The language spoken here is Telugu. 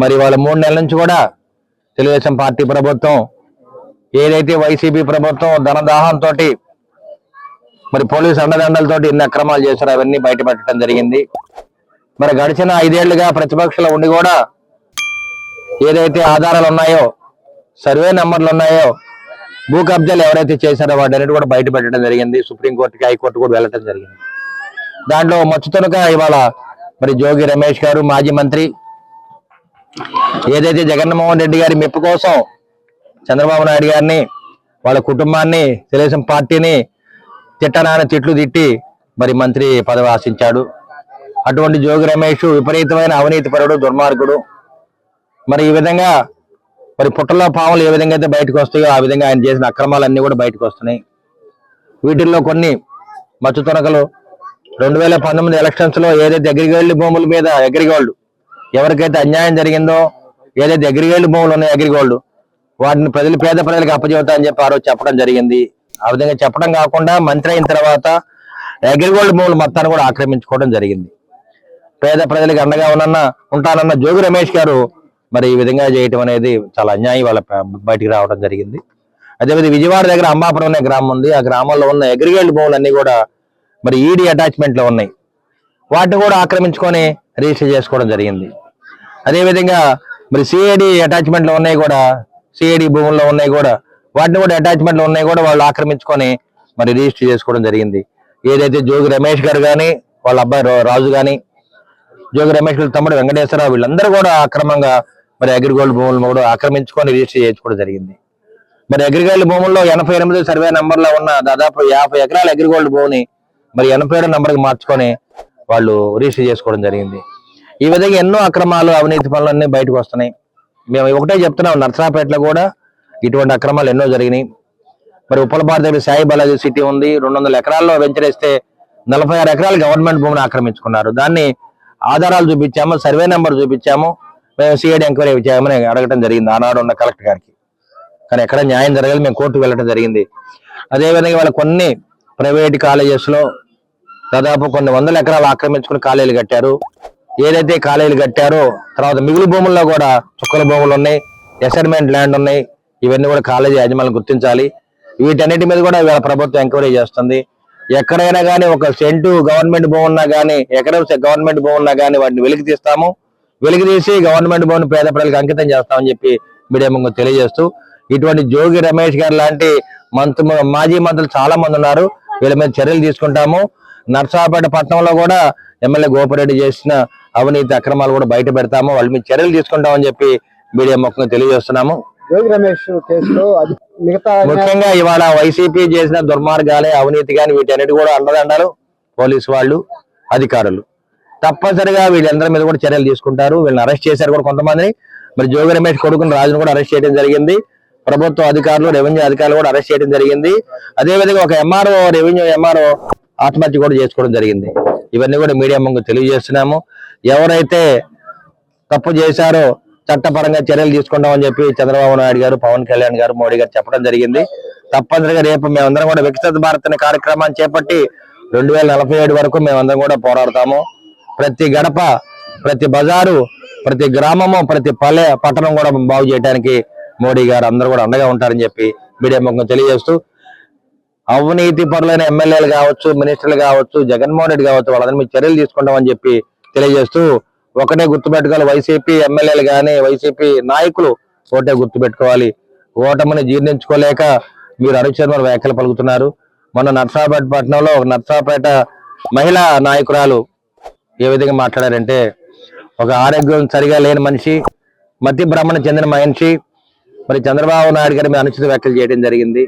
మరి వాళ్ళ మూడు నెలల నుంచి కూడా తెలుగుదేశం పార్టీ ప్రభుత్వం ఏదైతే వైసీపీ ప్రభుత్వం ధనదాహంతో మరి పోలీసు అండదండలతో ఎన్ని అక్రమాలు చేశారో అవన్నీ బయటపెట్టడం జరిగింది. మరి గడిచిన ఐదేళ్ళుగా ప్రతిపక్షంలో ఉండి కూడా ఏదైతే ఆధారాలు ఉన్నాయో సర్వే నెంబర్లు ఉన్నాయో భూ కబ్జాలు ఎవరైతే చేశారో వాటన్నిటి కూడా బయట పెట్టడం జరిగింది. సుప్రీంకోర్టుకి హైకోర్టు కూడా వెళ్ళటం జరిగింది. దాంట్లో మచ్చుతనుక ఇవాళ మరి జోగి రమేష్ గారు మాజీ మంత్రి ఏదైతే జగన్మోహన్ రెడ్డి గారి మెప్పు కోసం చంద్రబాబు నాయుడు గారిని వాళ్ళ కుటుంబాన్ని తెలుగుదేశం పార్టీని తిట్టనాన తిట్లు తిట్టి మరి మంత్రి పదవి ఆశించాడు. అటువంటి జోగి రమేష్ విపరీతమైన అవినీతి పరుడు దుర్మార్గుడు. మరి ఈ విధంగా మరి పుట్టలో పాములు ఏ విధంగా అయితే బయటకు వస్తాయో ఆ విధంగా ఆయన చేసిన అక్రమాలన్నీ కూడా బయటకు వస్తున్నాయి. వీటిల్లో కొన్ని మచ్చు తొనకలు రెండు వేల పంతొమ్మిది ఎలక్షన్స్లో ఏదైతే అగ్రిగోల్డ్ భూముల మీద అగ్రిగోల్డ్ ఎవరికైతే అన్యాయం జరిగిందో ఏదైతే అగ్రిగోల్డ్ భూములు ఉన్నాయో అగ్రిగోల్డ్ వాటిని ప్రజలు పేద ప్రజలకు అప్పచెబుతా అని చెప్పి ఆ రోజు చెప్పడం జరిగింది. ఆ విధంగా చెప్పడం కాకుండా మంత్రి అయిన తర్వాత అగ్రిగోల్డ్ భూములు మొత్తాన్ని కూడా ఆక్రమించుకోవడం జరిగింది. పేద ప్రజలకు అండగా ఉన్న ఉంటానన్న జోగి రమేష్ గారు మరి ఈ విధంగా చేయటం అనేది చాలా అన్యాయం వాళ్ళ బయటికి రావడం జరిగింది. అదేవిధంగా విజయవాడ దగ్గర అంబాపురం అనే గ్రామం ఉంది. ఆ గ్రామంలో ఉన్న అగ్రిగోల్డ్ భూములు అన్ని కూడా మరి ఈడీ అటాచ్మెంట్లో ఉన్నాయి. వాటిని కూడా ఆక్రమించుకొని రిజిస్టర్ చేసుకోవడం జరిగింది. అదేవిధంగా మరి సిఐడి అటాచ్మెంట్లు ఉన్నాయి కూడా సిఐడి భూముల్లో ఉన్నాయి కూడా వాటిని కూడా అటాచ్మెంట్లు ఉన్నాయి కూడా వాళ్ళు ఆక్రమించుకొని మరి రిజిస్టర్ చేసుకోవడం జరిగింది. ఏదైతే జోగి రమేష్ గారు కానీ వాళ్ళ అబ్బాయి రాజు కానీ జోగి రమేష్ గారి తమ్ముడు వెంకటేశ్వరరావు వీళ్ళందరూ కూడా అక్రమంగా మరి అగ్రిగోల్డ్ భూములను కూడా ఆక్రమించుకొని రిజిస్టర్ చేసుకోవడం జరిగింది. మరి అగ్రిగోల్డ్ భూముల్లో ఎనభై ఎనిమిది సర్వే నంబర్లో ఉన్న దాదాపు యాభై ఎకరాల అగ్రిగోల్డ్ భూమిని మరి ఎనభై ఏడు నంబర్కి మార్చుకొని వాళ్ళు రిజిస్టర్ చేసుకోవడం జరిగింది. ఈ విధంగా ఎన్నో అక్రమాలు అవినీతి పనులన్నీ బయటకు వస్తున్నాయి. మేము ఒకటే చెప్తున్నాం నర్సరాపేటలో కూడా ఇటువంటి అక్రమాలు ఎన్నో జరిగినాయి. మరి ఉప్పలపాడు దగ్గర సాయి బాలాజీ సిటీ ఉంది రెండు వందల ఎకరాల్లో వెంచరేస్తే నలభై ఆరు ఎకరాలు గవర్నమెంట్ భూమిని ఆక్రమించుకున్నారు. దాన్ని ఆధారాలు చూపించాము సర్వే నెంబర్ చూపించాము మేము సిఐడి ఎంక్వైరీ చేయమని అడగటం జరిగింది ఆనాడు ఉన్న కలెక్టర్ గారికి. కానీ ఎక్కడ న్యాయం జరగాలి మేము కోర్టుకు వెళ్ళటం జరిగింది. అదేవిధంగా వాళ్ళ కొన్ని ప్రైవేట్ కాలేజెస్లో దాదాపు కొన్ని వందల ఎకరాలు ఆక్రమించుకుని కాలేజీలు కట్టారు. ఏదైతే కాలేజీలు కట్టారో తర్వాత మిగులు భూముల్లో కూడా చుక్కల భూములు ఉన్నాయి అసైన్మెంట్ ల్యాండ్ ఉన్నాయి ఇవన్నీ కూడా కాలేజీ యాజమాన్యం గుర్తించాలి. వీటన్నిటి మీద కూడా వీళ్ళ ప్రభుత్వం ఎంక్వైరీ చేస్తుంది. ఎక్కడైనా కానీ ఒక సెంటు గవర్నమెంట్ భూమి ఉన్నా కానీ ఎక్కడ గవర్నమెంట్ భూమి ఉన్నా కానీ వాటిని వెలికి తీస్తాము. వెలికి తీసి గవర్నమెంట్ భూమిని పేద ప్రజలకు అంకితం చేస్తామని చెప్పి మీడియా ముందు తెలియజేస్తూ ఇటువంటి జోగి రమేష్ గారు లాంటి మంత్రి మాజీ మంత్రులు చాలా మంది ఉన్నారు. వీళ్ళ మీద చర్యలు తీసుకుంటాము. నర్సాపేట పట్టణంలో కూడా ఎమ్మెల్యే గోపిరెడ్డి చేసిన అవినీతి అక్రమాలు కూడా బయట పెడతాము. వాళ్ళ మీద చర్యలు తీసుకుంటామని చెప్పి మీడియా ముఖంగా తెలియజేస్తున్నాము. ముఖ్యంగా ఇవాళ వైసీపీ చేసిన దుర్మార్గాలే అవినీతి కానీ వీటన్నిటి కూడా అండదండాలు పోలీసు వాళ్ళు అధికారులు. తప్పనిసరిగా వీళ్ళందరి మీద కూడా చర్యలు తీసుకుంటారు. వీళ్ళని అరెస్ట్ చేశారు కూడా కొంతమందిని మరి జోగి రమేష్ కొడుకుని రాజును కూడా అరెస్ట్ చేయడం జరిగింది. ప్రభుత్వ అధికారులు రెవెన్యూ అధికారులు కూడా అరెస్ట్ చేయడం జరిగింది. అదే విధంగా ఒక ఎంఆర్ఓ రెవెన్యూ ఎంఆర్ఓ ఆత్మహత్య కూడా చేసుకోవడం జరిగింది. ఇవన్నీ కూడా మీడియా ముందు తెలియజేస్తున్నాము. ఎవరైతే తప్పు చేశారో చట్టపరంగా చర్యలు తీసుకుంటామని చెప్పి చంద్రబాబు నాయుడు గారు పవన్ కళ్యాణ్ గారు మోడీ గారు చెప్పడం జరిగింది. తప్పనిసరిగా రేపు మేమందరం కూడా వికసిత భారత్ అనే కార్యక్రమాన్ని చేపట్టి రెండు వేల నలభై ఏడు వరకు మేమందరం కూడా పోరాడతాము. ప్రతి గడప ప్రతి బజారు ప్రతి గ్రామము ప్రతి పల్లె పట్టణం కూడా బాగు చేయడానికి మోడీ గారు అందరూ కూడా అండగా ఉంటారని చెప్పి మీడియా ముఖం తెలియజేస్తూ అవినీతి పరులైన ఎమ్మెల్యేలు కావచ్చు మినిస్టర్లు కావచ్చు జగన్మోహన్ రెడ్డి కావచ్చు వాళ్ళందరి చర్యలు తీసుకుంటామని చెప్పి తెలియజేస్తూ ఒకటే గుర్తుపెట్టుకోవాలి. వైసీపీ ఎమ్మెల్యేలు కానీ వైసీపీ నాయకులు ఒకటే గుర్తుపెట్టుకోవాలి. ఓటమిని జీర్ణించుకోలేక మీరు అనుచరులు వ్యాఖ్యలు పలుకుతున్నారు. మొన్న నర్సాపేట పట్టణంలో ఒక నర్సాపేట మహిళా నాయకురాలు ఏ విధంగా మాట్లాడారంటే ఒక ఆరోగ్యం సరిగా లేని మనిషి మతి భ్రమణ చెందిన మనిషి మరి చంద్రబాబు నాయుడు గారి మీద అనుచిత వ్యాఖ్యలు చేయడం జరిగింది.